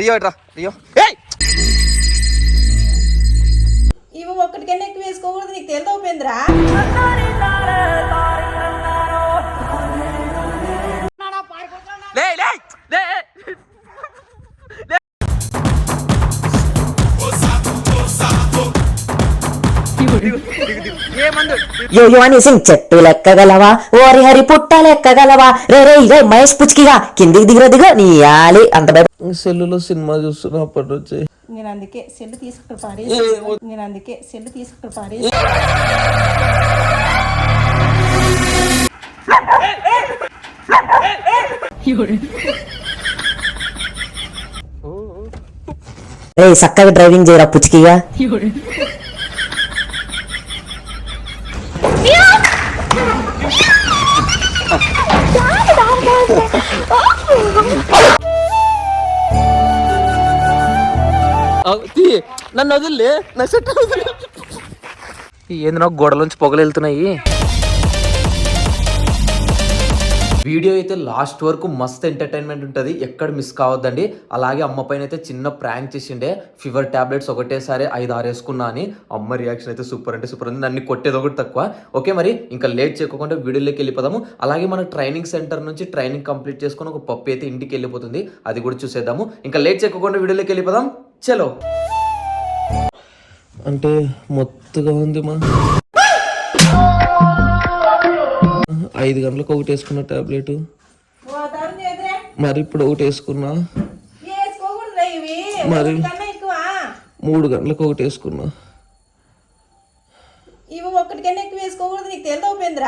Rio ఎట్రా Rio. ఇవి ఒక్కటికన్నా ఎక్కువ వేసుకోకూడదు నీకు తెలుదా ఉపేంద్ర లే లే లే ఏమందు యోయో అని సింగ్ చెట్టు లెక్కగలవా ఓరి హరి పుట్ట లెక్కగలవా రే రే ఇగో మహేష్ పుచ్చికిగా కిందికి దిగుర దిగో నీ ఆలి అంత సెల్లులో సినిమా చూస్తున్నా అప్పటి నుంచి నేను అందుకే సెల్ తీసుకుని పారే నేను అందుకే సెల్ తీసుకుని పారే రే చక్కగా డ్రైవింగ్ చేయరా పుచ్చికిగా నన్ను వదిలే. నా వదిలే. ఏంది నాకు గోడలోంచి పొగలు వెళ్తున్నాయి. వీడియో అయితే లాస్ట్ వరకు మస్త్ ఎంటర్టైన్మెంట్ ఉంటుంది. ఎక్కడ మిస్ కావద్దండి. అలాగే అమ్మ పైన అయితే చిన్న ప్రాంక్ చేసిండే. ఫీవర్ టాబ్లెట్స్ ఒకటేసారి ఐదు ఆరు వేసుకున్నా అని. అమ్మ రియాక్షన్ అయితే సూపర్ అంటే సూపర్ ఉంది. నన్ను కొట్టేది ఒకటి తక్కువ. ఓకే మరి ఇంకా లేట్ చేయకుండా వీడియోలోకి వెళ్ళిపోదాము. అలాగే మన ట్రైనింగ్ సెంటర్ నుంచి ట్రైనింగ్ కంప్లీట్ చేసుకుని ఒక పప్పు అయితే ఇంటికి వెళ్ళిపోతుంది. అది కూడా చూసేద్దాము. ఇంకా లేట్ చేయకుండా వీడియోలోకి వెళ్ళిపోదాం. చలో. అంటే మొత్తగా ఉంది మా. ఐదు గంటలకు ఒకటి వేసుకున్న టాబ్లెట్. మరి ఇప్పుడు ఒకటి వేసుకున్నా. మరి? మూడు గంటలకు ఒకటి వేసుకున్నా. ఇవి ఒక్కటికన్నా ఎక్కువ వేసుకోకూడదు నీకు తెలుదా ఉపేంద్ర.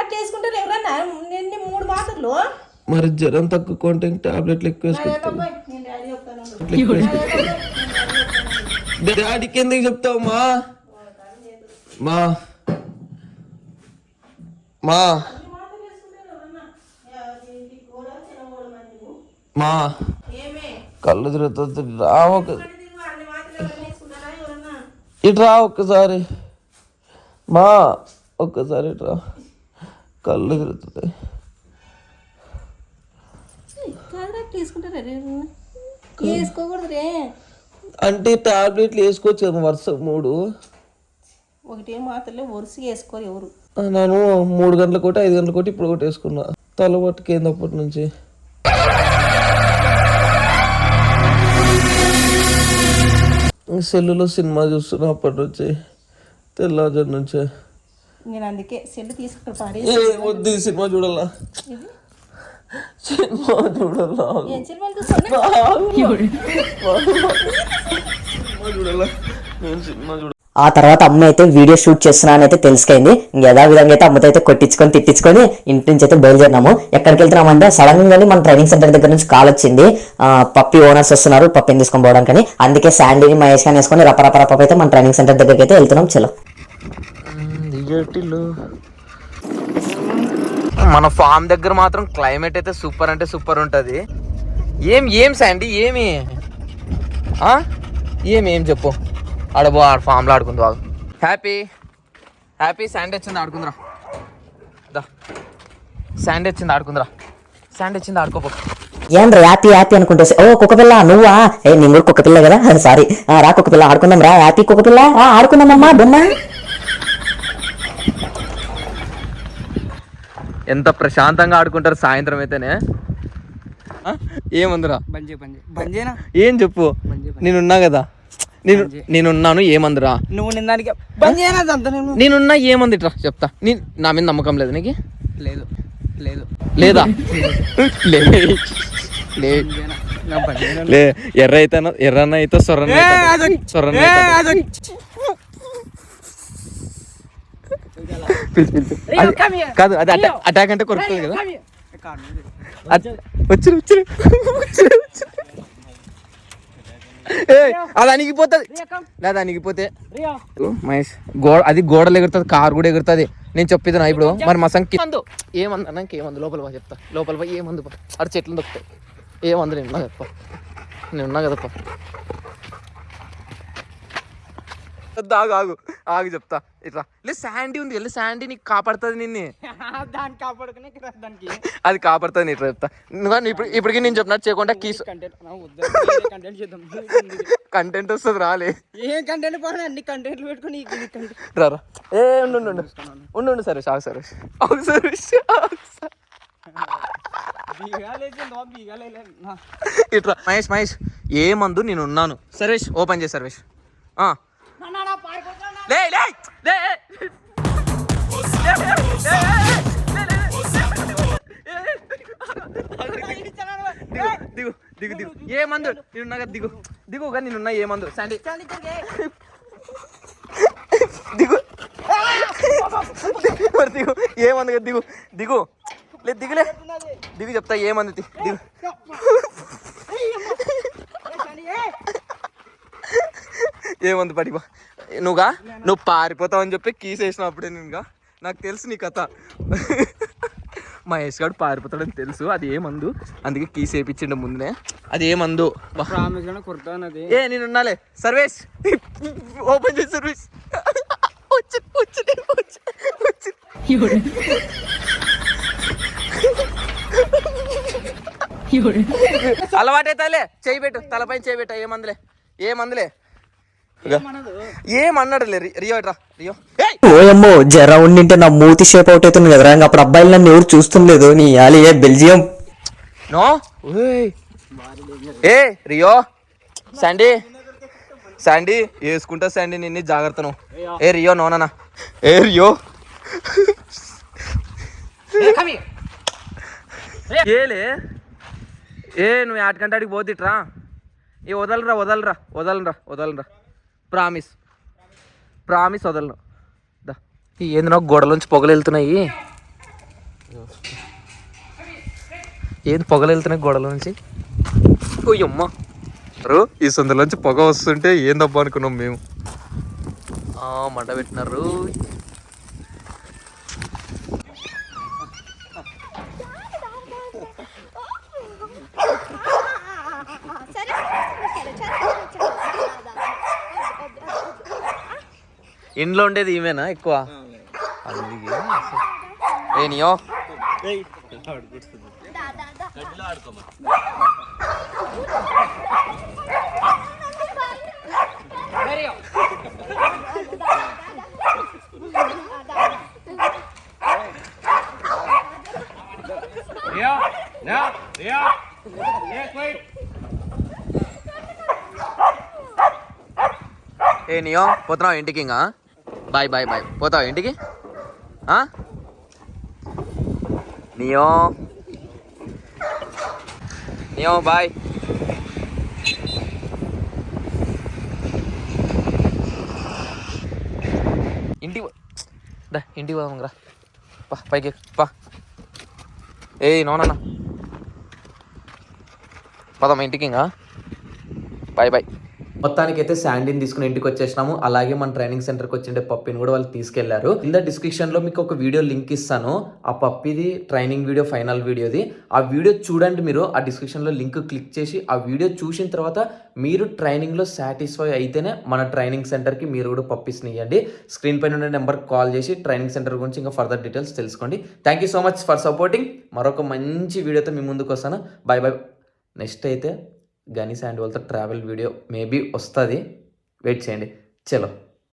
అట్లా వేసుకుంటారు ఎవరన్నా? నిన్న మూడు మాటలు మరి జ్వరం తక్కువ టాబ్లెట్లు ఎక్కువ వేసుకుంటా నేను డాడీ చెప్తాను. డాడీకి ఎందుకు చెప్తావు మా మా మా. మా కళ్ళు తిరుగుతుంది రా ఒక ఇటు రా ఒక్కసారి. మా ఒక్కసారి ఇటు రా. కళ్ళు తిరుగుతుంది అంటే టాబ్లెట్లు వేసుకోవచ్చు కదా వరుస మూడు. ఒకటే మాత్రలే వరుస వేసుకోరు ఎవరు. నేను మూడు గంటల కోటి ఐదు గంటల కోటి ఇప్పుడు ఒకటి వేసుకున్నా. తల పట్టుకేంది అప్పటి నుంచి? సెల్లులో సినిమా చూస్తున్నా అప్పటి నుంచి తెల్లవారు నుంచే. నేను అందుకే సెల్ వద్దు సినిమా చూడాలా? సినిమా చూడాలా? సినిమా చూడాలా? నేను సినిమా చూడాలి ఆ తర్వాత అమ్మ అయితే వీడియో షూట్ చేస్తున్నానని అయితే తెలుసుకైంది యథా విధంగా అయితే అమ్మతో అయితే కొట్టించుకొని తిట్టించుకొని ఇంటి నుంచి అయితే బయలుదేరినాము. ఎక్కడికి వెళ్తున్నామంటే సడన్ గానే మన ట్రైనింగ్ సెంటర్ దగ్గర నుంచి కాల్ వచ్చింది. పప్పి ఓనర్స్ వస్తున్నారు పప్పిని తీసుకొని పోవడానికి అందుకే శాండీని మహేష్ కానీ వేసుకొని రపరపరప అయితే మన ట్రైనింగ్ సెంటర్ దగ్గరికి అయితే వెళ్తున్నాం. చలో. మన ఫామ్ దగ్గర మాత్రం క్లైమేట్ అయితే సూపర్ అంటే సూపర్ ఉంటుంది. ఏం ఏం శాండీ ఏమి? ఏమేం ఏం చెప్పు? ఆడబో ఆడ ఫామ్లో ఆడుకుంది బాగు హ్యాపీ హ్యాపీ శాండీ వచ్చింది ఆడుకుందిరా. దా శాండీ వచ్చింది ఆడుకుందిరా. శాండీ వచ్చింది ఆడుకోపో. ఏం రా హ్యాపీ హ్యాపీ అనుకుంటే ఓ కుక్క పిల్ల నువ్వా? ఏ నేను కూడా కుక్క పిల్ల కదా? సారీ. రా కుక్క పిల్ల ఆడుకుందాం రా. హ్యాపీ కుక్క పిల్ల రా ఆడుకుందామమ్మా బొమ్మ. ఎంత ప్రశాంతంగా ఆడుకుంటారు సాయంత్రం అయితేనే. ఆ? ఏమందిరా? బంజే బంజే. బంజేనా? ఏం చెప్పు? నేనున్నా కదా. నేను నేనున్నాను ఏమందిరా? నువ్వు నేను నేనున్నా ఏమందిట్రా? చెప్తా. నీ నా మీద నమ్మకం లేదు నీకు? లేదు లేదు. లేదా? లే. ఎర్ర అయితే ఎర్రన్న అయితే సొర్రన్న సొర్రన్న పిలుచు. అది- కాదు అది అటాక్ అంటే కొరుకుతుంది కదా. వచ్చిరు, వచ్చిరు. ఏయ్, అది అణిగిపోతుంది. లేదా అణిగిపోతే. మహేష్ గోడ అది గోడలు ఎగురుతుంది కారు కూడా ఎగురుతుంది. నేను చెప్పేది ఇప్పుడు? మరి మా సంఖ్య మందు. ఏమంది నాకు ఏమంది లోపల పో చెప్తా. లోపల పోయి ఏమందు అక్కడ చెట్లు దొక్కుతాయి ఏమంది నేను ఉన్నా కదా పో. నేను ఉన్నా కదా పో. ఆగు. ఆగు చెప్తా. ఇట్లా. లేదు శాండీ ఉంది. వెళ్ళి శాండీ నీకు కాపాడుతుంది నిన్ను. దాన్ని కాపాడుకునే దానికి. అది కాపాడుతుంది ఇట్లా చెప్తా. నువ్వు ఇప్పుడు ఇప్పటికి నేను చెప్పినట్టు చేయకుండా కీస్. కంటెంట్ వస్తుంది రాలే. ఏం కంటెంట్ పోయినా అన్ని కంటెంట్లు పెట్టుకుని రారా ఏ ఉండు ఉండు ఉండు. ఉండు సరే ఆగు సరే. ఆగు సరే ఇట్లా మహేష్ మహేష్ ఏ మందు నేను ఉన్నాను. సర్వేష్ ఓపెన్ చేయి సర్వేష్. ఆ. లే లే లే దిగు దిగు. దిగు ఏ మందు? నేనున్నా కదా దిగు. దిగు కానీ నేనున్నా ఏ మందు? శాండీ దిగు. మరి దిగు. ఏ మందు కదా దిగు. దిగు లేదు దిగులే దిగు చెప్తా ఏ మందు దిగు. ఏమంది పడిపో? నువ్వుగా? నువ్వు పారిపోతావు అని చెప్పి కీస్ వేసినప్పుడే నేనుగా నాకు తెలుసు నీ కథ. మహేష్ గారు పారిపోతాడని తెలుసు అది ఏ మందు? అందుకే కీస్ వేయించిండు ముందునే. అది ఏ మందు? బా. ప్రామిస్ గానే కుర్తానది ఏ నేను ఉన్నాలే. సర్వేష్! ఓపెన్ చేసి సర్వీస్ వచ్చి వచ్చి వచ్చి అలవాటైతేలే. చేయి పెట్టు తలపై చేయి పెట్ట ఏ మందులే? ఏ మందులే ఏమన్నాడులే రి- రియో రియో! ఓయమ్మో జర ఉండింటే నా మూతి షేప్ అవుట్ అవుతుంది కదరా. ఇంక అప్పుడు అబ్బాయిలు నన్ను ఎవరు చూస్తుండలేదు నీ ఆలి ఏ బెల్జియం? నో? ఓయ్. ఏ రియో. శాండీ. శాండీ వేసుకుంటా శాండీ నిన్ను జాగ్రత్త నువ్వు. ఏ రియో నోనా ఏ రియో. ఏలే ఏ నువ్వు ఆటకంటాడికి పోతిట్రా. ఏ వదలరా వదలరా వదలరా వదలరా. ప్రామిస్ ప్రామిస్ వదలను. దా. ఏంది నాకు గోడలోంచి పొగలు వెళ్తున్నాయి. ఏంది పొగలు వెళ్తున్నాయి గోడల నుంచి ఓయమ్మ. రో ఈ సందులోంచి పొగ వస్తుంటే ఏందబ్బా అనుకున్నాం మేము? మంట పెట్టినారు. ఇంట్లో ఉండేది ఈమెనా ఎక్కువ? అందుకే. ఏ నియో. ఏ నియో పోతున్నావు ఇంటికి ఇంకా? బాయ్ బాయ్ బాయ్ పోతావు ఇంటికి ఆ? నియో నియో బాయ్ ఇంటికి పో- దా ఇంటికి పోదాం రా పా పైకి ఎక్కు, పా ఏ నోనన్నా పదమ్మా ఇంటికి ఇంకా బాయ్ బాయ్ మొత్తానికైతే శాండీని తీసుకుని ఇంటికి వచ్చేసినాము. అలాగే మన ట్రైనింగ్ సెంటర్కి వచ్చిండే పప్పిని కూడా వాళ్ళు తీసుకెళ్ళారు. కింద డిస్క్రిప్షన్లో మీకు ఒక వీడియో లింక్ ఇస్తాను. ఆ పప్పిది ట్రైనింగ్ వీడియో ఫైనల్ వీడియోది. ఆ వీడియో చూడండి మీరు. ఆ డిస్క్రిప్షన్లో లింక్ క్లిక్ చేసి ఆ వీడియో చూసిన తర్వాత మీరు ట్రైనింగ్లో సాటిస్ఫై అయితేనే మన ట్రైనింగ్ సెంటర్కి మీరు కూడా పప్పిస్ని ఇవ్వండి స్క్రీన్ పైన ఉండే నెంబర్ కాల్ చేసి ట్రైనింగ్ సెంటర్ గురించి ఇంకా ఫర్దర్ డీటెయిల్స్ తెలుసుకోండి. Thank you so much for supporting. మరొక మంచి వీడియోతో మీ ముందుకు వస్తాను. By by. నెక్స్ట్ అయితే గనీ శాండ్ వాళ్ళతో ట్రావెల్ వీడియో మేబీ వస్తుంది. వెయిట్ చేయండి. చలో